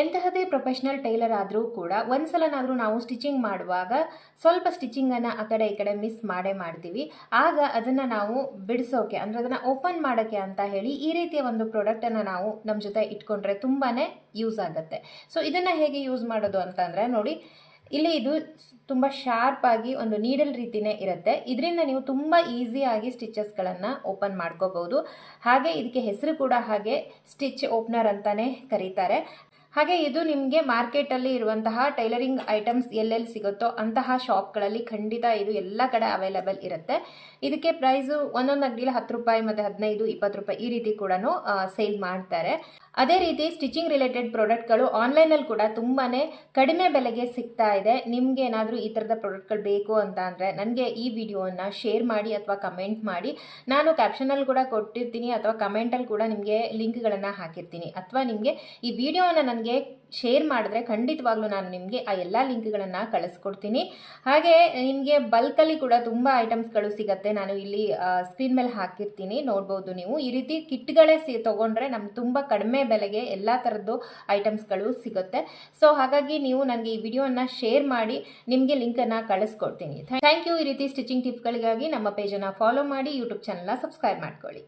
ಎಂತಹದೇ professional tailor ಆದರೂ ಕೂಡ ಒಂದ್ಸಲನಾದರೂ ನಾವು ಸ್ಟಿಚಿಂಗ್ ಮಾಡುವಾಗ ಸ್ವಲ್ಪ ಸ್ಟಿಚಿಂಗನ್ನು ಆ ಕಡೆ ಈ ಕಡೆ ಮಿಸ್ ಮಾಡೇ ಮಾಡ್ತೀವಿ. ಆಗ ಅದನ್ನು ನಾವು ಬಿಡಿಸೋಕೆ, ಅಂದರೆ ಅದನ್ನು ಓಪನ್ ಮಾಡೋಕ್ಕೆ ಅಂತ ಹೇಳಿ ಈ ರೀತಿಯ ಒಂದು ಪ್ರಾಡಕ್ಟನ್ನು ನಾವು ನಮ್ಮ ಜೊತೆ ಇಟ್ಕೊಂಡ್ರೆ ತುಂಬಾ ಯೂಸ್ ಆಗುತ್ತೆ. ಸೊ ಇದನ್ನು ಹೇಗೆ ಯೂಸ್ ಮಾಡೋದು ಅಂತಂದರೆ ನೋಡಿ, ಇಲ್ಲಿ ಇದು ತುಂಬ ಶಾರ್ಪ್ ಆಗಿ ಒಂದು ನೀಡಲ್ ರೀತಿನೇ ಇರುತ್ತೆ. ಇದರಿಂದ ನೀವು ತುಂಬ ಈಸಿಯಾಗಿ ಸ್ಟಿಚಸ್ಗಳನ್ನು ಓಪನ್ ಮಾಡ್ಕೋಬಹುದು. ಹಾಗೆ ಇದಕ್ಕೆ ಹೆಸರು ಕೂಡ ಹಾಗೆ ಸ್ಟಿಚ್ ಓಪನರ್ ಅಂತಲೇ ಕರೀತಾರೆ. ಹಾಗೆ ಇದು ನಿಮಗೆ ಮಾರ್ಕೆಟಲ್ಲಿ ಇರುವಂತಹ ಟೈಲರಿಂಗ್ ಐಟಮ್ಸ್ ಎಲ್ಲೆಲ್ಲಿ ಸಿಗುತ್ತೋ ಅಂತಹ ಶಾಪ್ಗಳಲ್ಲಿ ಖಂಡಿತ ಇದು ಎಲ್ಲ ಕಡೆ ಅವೈಲಬಲ್ ಇರುತ್ತೆ. ಇದಕ್ಕೆ ಪ್ರೈಸು ಒಂದೊಂದು ಅಂಗಡಿಲಿ ಹತ್ತು ರೂಪಾಯಿ ಮತ್ತು ಹದಿನೈದು, ಇಪ್ಪತ್ತು ರೂಪಾಯಿ ಈ ರೀತಿ ಕೂಡ ಸೇಲ್ ಮಾಡ್ತಾರೆ. ಅದೇ ರೀತಿ ಸ್ಟಿಚಿಂಗ್ ರಿಲೇಟೆಡ್ ಪ್ರಾಡಕ್ಟ್ಗಳು ಆನ್ಲೈನಲ್ಲಿ ಕೂಡ ತುಂಬಾ ಕಡಿಮೆ ಬೆಲೆಗೆ ಸಿಗ್ತಾ ಇದೆ. ನಿಮ್ಗೆ ಏನಾದರೂ ಈ ಥರದ ಪ್ರಾಡಕ್ಟ್ಗಳು ಬೇಕು ಅಂತ ಅಂದರೆ ನನಗೆ ಈ ವಿಡಿಯೋವನ್ನು ಶೇರ್ ಮಾಡಿ ಅಥವಾ ಕಮೆಂಟ್ ಮಾಡಿ. ನಾನು ಕ್ಯಾಪ್ಷನಲ್ಲಿ ಕೂಡ ಕೊಟ್ಟಿರ್ತೀನಿ ಅಥವಾ ಕಮೆಂಟಲ್ಲಿ ಕೂಡ ನಿಮಗೆ ಲಿಂಕ್ಗಳನ್ನು ಹಾಕಿರ್ತೀನಿ. ಅಥವಾ ನಿಮಗೆ ಈ ವಿಡಿಯೋವನ್ನು ನನಗೆ ಶೇರ್ ಮಾಡಿದ್ರೆ ಖಂಡಿತವಾಗ್ಲೂ ನಾನು ನಿಮಗೆ ಆ ಎಲ್ಲ ಲಿಂಕ್ಗಳನ್ನು ಕಳಿಸ್ಕೊಡ್ತೀನಿ. ಹಾಗೆ ನಿಮಗೆ ಬಲ್ಕಲ್ಲಿ ಕೂಡ ತುಂಬ ಐಟಮ್ಸ್ಗಳು ಸಿಗುತ್ತೆ. ನಾನು ಇಲ್ಲಿ ಸ್ಕ್ರೀನ್ ಮೇಲೆ ಹಾಕಿರ್ತೀನಿ. ನೋಡ್ಬೋದು ನೀವು. ಈ ರೀತಿ ಕಿಟ್ಗಳೇ ಸಿ, ತೊಗೊಂಡ್ರೆ ನಮ್ಗೆ ತುಂಬ ಕಡಿಮೆ ಬೆಲೆಗೆ ಎಲ್ಲ ಥರದ್ದು ಐಟಮ್ಸ್ಗಳು ಸಿಗುತ್ತೆ. ಸೊ ಹಾಗಾಗಿ ನೀವು ನನಗೆ ಈ ವಿಡಿಯೋನ ಶೇರ್ ಮಾಡಿ, ನಿಮಗೆ ಲಿಂಕನ್ನು ಕಳಿಸ್ಕೊಡ್ತೀನಿ. ಥ್ಯಾಂಕ್ ಯು ಈ ರೀತಿ ಸ್ಟಿಚಿಂಗ್ ಟಿಪ್ಗಳಿಗಾಗಿ ನಮ್ಮ ಪೇಜನ್ನು ಫಾಲೋ ಮಾಡಿ ಯೂಟ್ಯೂಬ್ ಚಾನಲ್ನ ಸಬ್ಸ್ಕ್ರೈಬ್ ಮಾಡ್ಕೊಳ್ಳಿ.